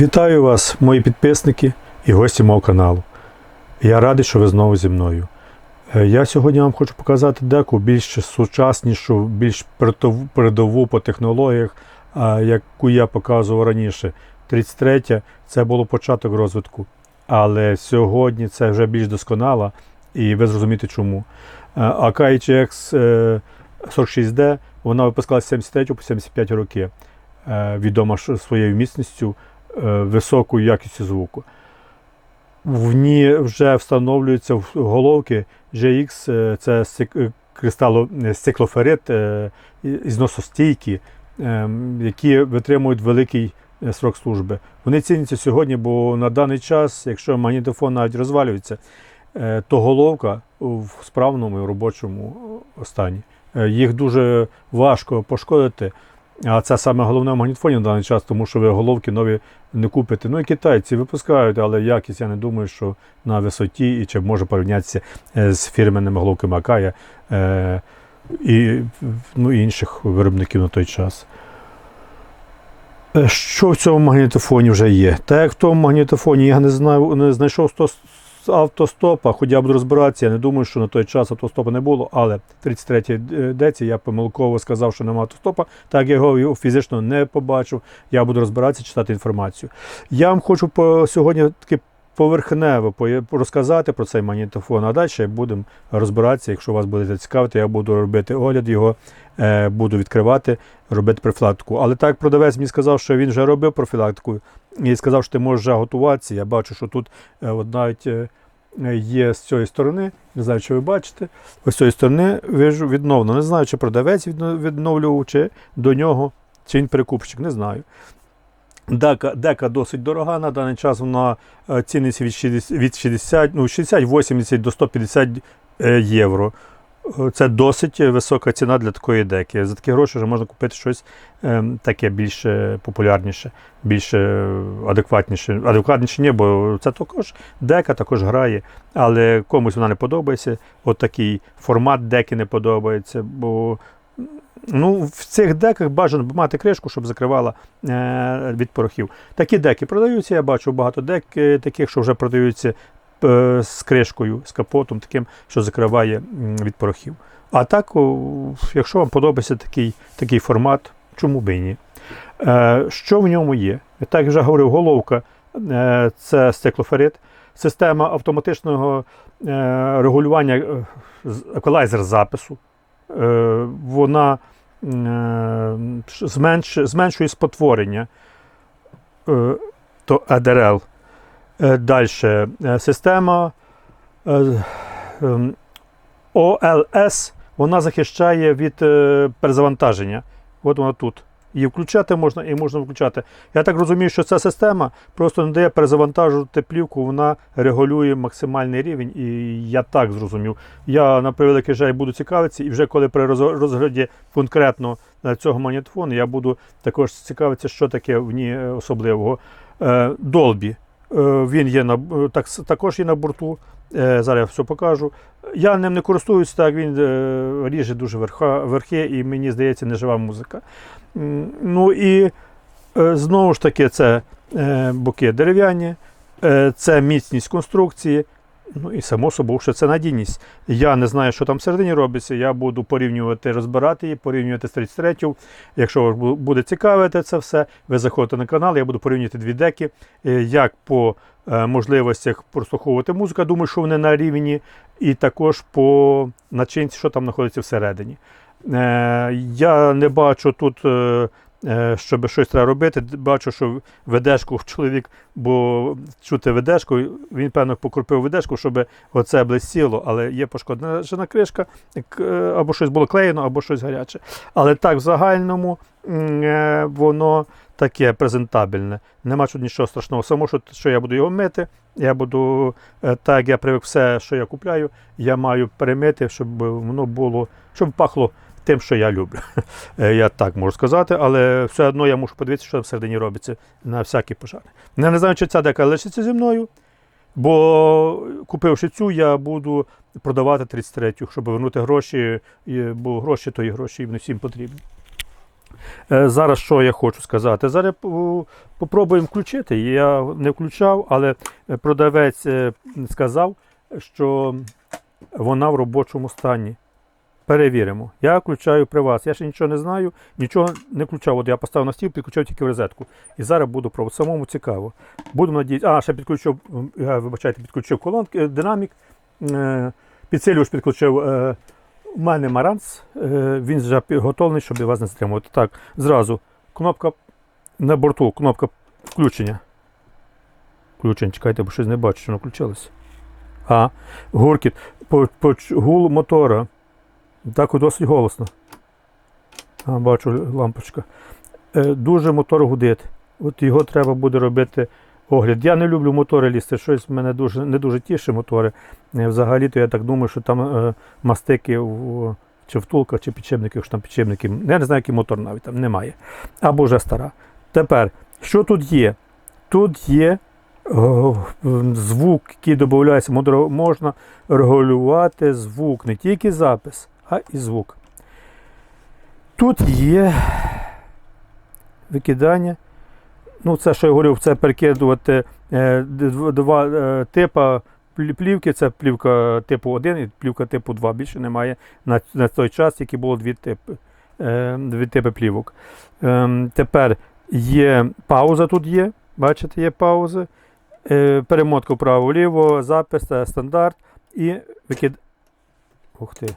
Вітаю вас, мої підписники і гості мого каналу. Я радий, що ви знову зі мною. Е, Я сьогодні вам хочу показати деку більш сучаснішу, більш передову- по технологіях, яку я показував раніше. 33 це було початок розвитку. Але сьогодні це вже більш досконала, і ви зрозумієте чому. А KHX е, 46D вона випускалася з 73 по 75 роки. Е, Відома своєю міцністю, високою якістю звуку. В ній вже встановлюються в- головки GX, е, це е, е, стеклоферит, е, і- зносостійкі, е, які витримують великий е, срок служби. Вони ціняться сьогодні, бо на даний час, якщо магнітофон навіть розвалюється, е, то головка в справному і робочому стані. Е, Їх дуже важко пошкодити. А це саме головне в магнітофоні на даний час, тому що ви головки нові не купите. Ну і китайці випускають, але якість я не думаю, що на висоті і чи може порівнятися е, з фірменними головками Акая е, і ну, інших виробників на той час. Е, Що в цьому магнітофоні вже є? Так як в тому магнітофоні я не знаю, не знайшов 100 автостопа, хоч я буду розбиратися, я не думаю, що на той час автостопа не було, але 33-й деці я помилково сказав, що немає автостопа, так я його фізично не побачив. Я буду розбиратися, читати інформацію. Я вам хочу по, сьогодні таки поверхнево розказати про цей магнітофон, а далі будемо розбиратися. Якщо вас буде цікавити, я буду робити огляд його, е, буду відкривати, робити профілактику. Але так продавець мені сказав, що він вже робив профілактику і сказав, що ти можеш готуватися. Я бачу, що тут е, от навіть е, є з цієї сторони, не знаю, чи ви бачите, ось з цієї сторони вижу відновлено. Не знаю, чи продавець відновлював, чи до нього, чи він перекупщик, не знаю. Дека, дека досить дорога на даний час, вона е, ціниться від 60, від 60, ну, 60-80 до 150 е, євро. Це досить висока ціна для такої деки. За такі гроші вже можна купити щось е, таке більш популярніше, більш е, адекватніше. Адекватніше ні, бо це також дека також грає, але комусь вона не подобається. От такий формат деки не подобається. бо Ну, в цих деках бажано мати кришку, щоб закривала е, від порохів. Такі деки продаються. Я бачу багато дек е, таких, що вже продаються з кришкою, з капотом, таким, що закриває від порохів. А так, якщо вам подобається такий, такий формат, чому би і ні? Е, що в ньому є? Так як вже говорив, головка е, це стеклоферит, система автоматичного е, регулювання е, еквалайзер запису. Е, вона е, зменшує спотворення, е, то ADRL. Далі система е, ем, OLS вона захищає від е, перезавантаження. От вона тут. Її включати можна і можна включати. Я так розумію, що ця система просто не дає перезавантажувати плівку, вона регулює максимальний рівень, і я так зрозумів. Я на превеликий жаль буду цікавитися, і вже коли при розгляді конкретно е, цього магнітофону, я буду також цікавитися, що таке в ній е, особливого. Е. Е, Він є на е, так, також є на борту. Е, Зараз я все покажу. Я ним не користуюсь, так він е, ріже дуже верхи, і мені здається, не жива музика. Ну і е, знову ж таки, це е, боки дерев'яні, е, це міцність конструкції. Ну і само собою, що це надійність. Я не знаю, що там всередині робиться. Я буду порівнювати, розбирати її, порівнювати з 33 Якщо вас буде цікавити це все, ви заходите на канал, я буду порівнювати дві деки, е, як по е, можливостях прослуховувати музику. Думаю, що вони на рівні, і також по начинці, що там знаходиться всередині. Е, Я не бачу тут, щоб щось треба робити. Бачу, що ведешку чоловік, бо чути ведешку, він, певно, покропив ведешку, щоб оце блистіло, але є пошкоджена кришка, е, або щось було клеєно, або щось гаряче. Але так, в загальному е, воно таке презентабельне. Нема тут нічого страшного. Само, що, що я буду його мити, я буду, е, так як я привик все, що я купляю, я маю перемити, щоб воно було, щоб пахло тим, що я люблю. Е, Я так можу сказати, але все одно я мушу подивитися, що там всередині робиться на всякий пожар. Я не знаю, чи ця дека лишиться зі мною, бо купивши цю, я буду продавати 33-ю, щоб вернути гроші, бо гроші то і гроші, вони всім потрібні. Е, Зараз що я хочу сказати? Зараз по- попробуємо включити. Я не включав, але продавець е, сказав, що вона в робочому стані. Перевіримо. Я включаю при вас. Я ще нічого не знаю, нічого не включав. От я поставив на стіл, підключав тільки в розетку. І зараз буду пробувати. Самому цікаво. Будемо надіятися. А, ще підключив, вибачайте, підключив колонки, е, динамік, е, підсилювач підключив. Е, у мене Маранс, він вже готовий, щоб вас не затримувати. Так, зразу. Кнопка на борту, кнопка включення. Включення, чекайте, бо щось не бачу, що воно включилося. А, гуркіт. Гул мотора. Так досить голосно. А, бачу лампочка. Е, дуже мотор гудить. От його треба буде робити огляд. Я не люблю мотори лізти, щось мене дуже, не дуже тішить мотори. Е, Взагалі-то я так думаю, що там е, мастики в, чи втулках, чи підшипників, що там підшипники. Я не знаю, який мотор навіть там немає. Або вже стара. Тепер, що тут є? Тут є звук, який додається, можна регулювати звук, не тільки запис, а і звук. Тут є викидання. Ну, це, що я говорив, це перекидувати е, два е, плі- плівки. Це плівка типу 1 і плівка типу 2. Більше немає на, на той час, тільки було дві типи, е, дві типи плівок. Ем, тепер є пауза тут є. Бачите, є паузи. Перемотка вправо-вліво, запис, це стандарт і викид. Ух ти.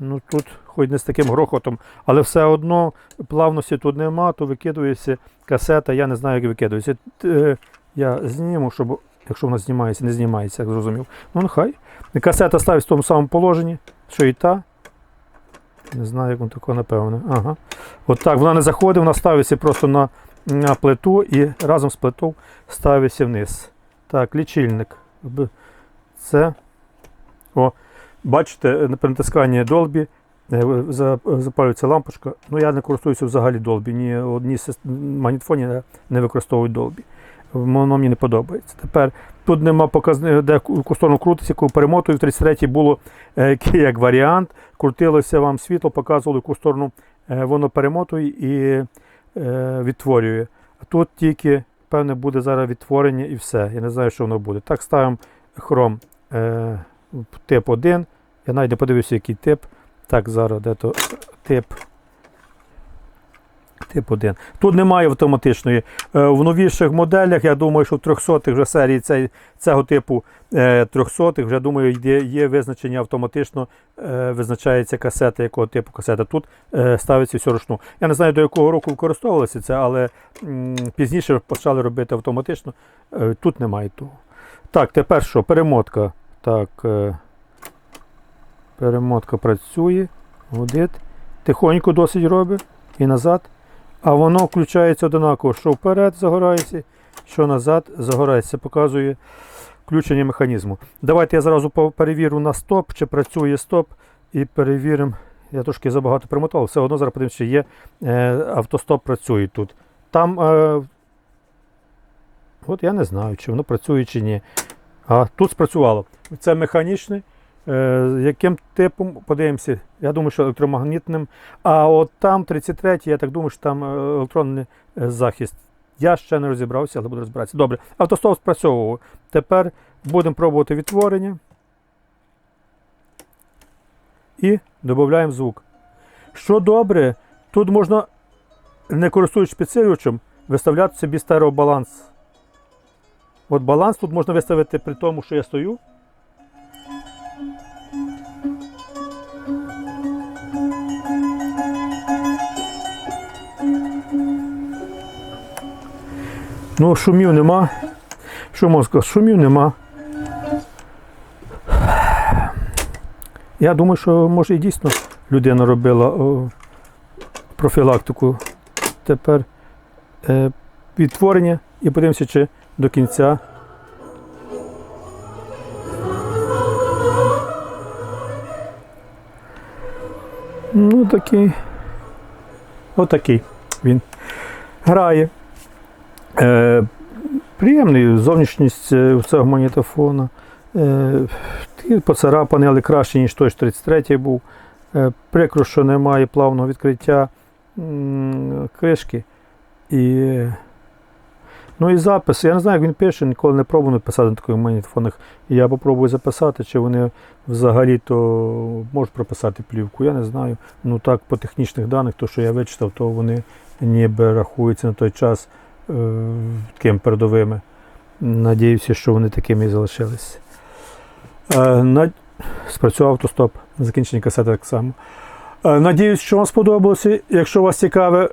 Ну тут хоч не з таким грохотом, але все одно плавності тут нема, то викидується касета, я не знаю, як викидується. Е, Я зніму, щоб, якщо вона знімається, не знімається, як зрозумів. Ну нехай. Касета ставить в тому самому положенні, що і та. Не знаю, як воно тако, напевно. Ага. От так, вона не заходить, вона ставиться просто на, на плиту і разом з плитою ставиться вниз. Так, лічильник. Це. О, бачите, при натисканні долбі е, запалюється лампочка. Ну, я не користуюся взагалі долбі. Ні одні з не- використовують долбі. Воно мені не подобається. Тепер тут нема показних, де ку- яку крутиться, яку перемотую. В 33-й було е, як варіант. Крутилося вам світло, показувало, яку сторону е, воно перемотує і відтворює. А тут тільки, певне, буде зараз відтворення і все. Я не знаю, що воно буде. Так, ставимо хром тип 1. Я навіть не подивився, який тип. Так, зараз де то тип. Тип 1. Тут немає автоматичної. Е, В новіших моделях, я думаю, що в 300-х вже серії цей, цього типу е, 300-х, вже думаю, є, є визначення автоматично, е, визначається касета, якого типу касета. Тут е, ставиться все ручну. Я не знаю, до якого року використовувалося це, але пізніше почали робити автоматично. Е, тут немає того. Так, тепер що? Перемотка. Так. Е, перемотка працює. Гудить. Тихонько досить робить і назад. А воно включається одинаково, що вперед загорається, що назад загорається. Це показує включення механізму. Давайте я зразу перевірю на стоп, чи працює стоп, і перевіримо. Я трошки забагато примотав, все одно зараз подивимося, чи є е, автостоп працює тут. Там, е, от я не знаю, чи воно працює чи ні. А тут спрацювало. Це механічний. Е, яким типом, подивимося, я думаю, що електромагнітним. А от там 33 я так думаю, що там е, електронний е, захист. Я ще не розібрався, але буду розбиратися. Добре, автостоп спрацьовував. Тепер будемо пробувати відтворення. І додаємо звук. Що добре, тут можна, не користуючись підсилювачем, виставляти собі стереобаланс. От баланс тут можна виставити при тому, що я стою. Ну, шумів нема. Що сказати? Шумів нема. Я думаю, що може і дійсно людина робила о, профілактику. Тепер е, відтворення і подивимося, чи до кінця. Ну, такий. Отакий він. Грає. Е, приємний зовнішність е, цього магнітофона. Е, поцарапаний, але краще, ніж той ж 33-й був. Е, Прикро, що немає плавного відкриття кришки. І, ну і запис. Я не знаю, як він пише, ніколи не пробував писати на таких магнітофонах. Я попробую записати, чи вони взагалі то можуть прописати плівку. Я не знаю. Ну так, по технічних даних, то, що я вичитав, то вони ніби рахуються на той час е, такими передовими. Надіюся, що вони такими і залишились. Е, на... Спрацював автостоп. Закінчення касети так само. Е, Надіюсь, що вам сподобалося. Якщо вас цікаве,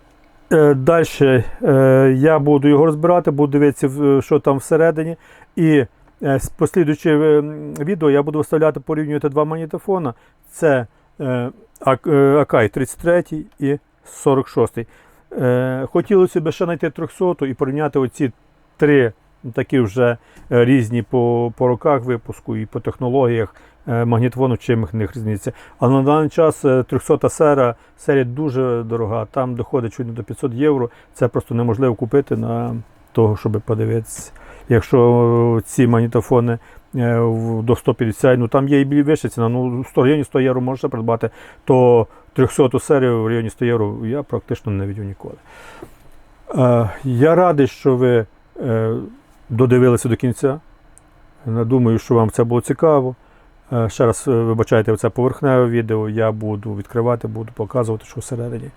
далі е, я буду його розбирати, буду дивитися, що там всередині. І е, послідуючи е, відео я буду виставляти порівнювати два магнітофона. Це е, Ак- е, Акай 33 і 46. Е, Хотілося б ще знайти 300 і порівняти оці три такі вже е, різні по, по роках випуску і по технологіях е, магнітофону, чим їх різниця. Але на даний час е, 300 сера серія дуже дорога, там доходить чуть не до 500 євро. Це просто неможливо купити на того, щоб подивитися. Якщо е, ці магнітофони е, до 150, ну там є і вища ціна, ну в районі 100 євро можна придбати, то 300 серію в районі 100 євро я практично не видів ніколи. Е, Я радий, що ви е, додивилися до кінця. Е, Думаю, що вам це було цікаво. Е, Ще раз е, вибачайте, це поверхневе відео. Я буду відкривати, буду показувати, що всередині.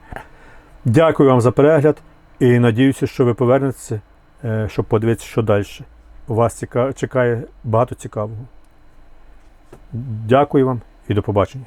Дякую вам за перегляд і надіюся, що ви повернетеся, е, щоб подивитися, що далі. У вас чекає багато цікавого. Дякую вам і до побачення.